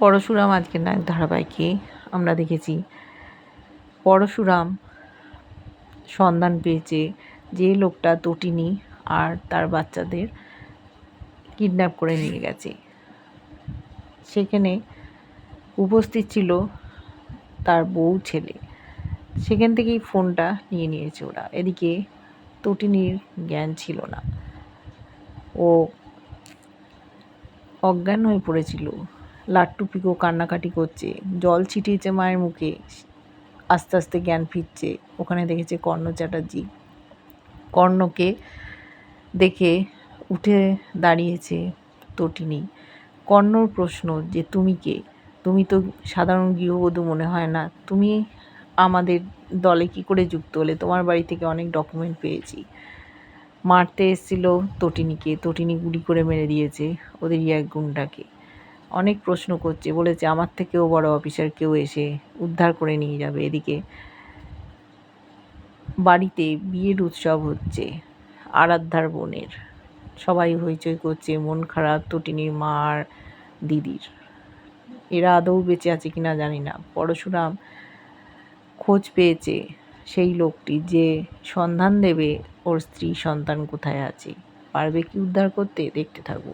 পরশুরাম আজকের নায়ক ধারাবাহিকে আমরা দেখেছি। পরশুরাম সন্ধান পেয়েছে যে লোকটা তটিনী আর তার বাচ্চাদের কিডন্যাপ করে নিয়ে গেছে। সেখানে উপস্থিত ছিল তার বউ ছেলে। সেখান থেকেই ফোনটা নিয়ে নিয়েছে ওরা। এদিকে তটিনীর জ্ঞান ছিল না। ও অজ্ঞান হয়ে পড়েছিল। লাট্টু পিকো কান্নাকাটি করছে। জল ছিটিয়েছে মায়ের মুখে। আস্তে আস্তে জ্ঞান ফিরছে। ওখানে দেখেছে কর্ণ চ্যাটার্জি। কর্ণকে দেখে উঠে দাঁড়িয়েছে তটিনী। কর্ণর প্রশ্ন যে, তুমি কে? তুমি তো সাধারণ গৃহবধূ মনে হয় না। তুমি আমাদের দলে কি করে যুক্ত হলে? তোমার বাড়ি থেকে অনেক ডকুমেন্ট পেয়েছি। মারতে এসেছিল তটিনীকে। তটিনী গুলি করে মেরে দিয়েছে ওদের এক গুন্ডাকে অনেক প্রশ্ন করছে। বলেছে, আমার থেকেও বড় অফিসার কেউ এসে উদ্ধার করে নিয়ে যাবে এদিকে। বাড়িতে বিয়ের উৎসব হচ্ছে, আরাধ্যার বোনের। সবাই হইচই করছে, মন খারাপ, তটিনীর মা আর দিদির। এরা আদৌ বেঁচে আছে কিনা জানি না। পরশুরাম খোঁজ পেয়েছে সেই লোকটি যে সন্ধান দেবে ওর স্ত্রী সন্তান কোথায় আছে। পারবে কি উদ্ধার করতে? দেখতে থাকব।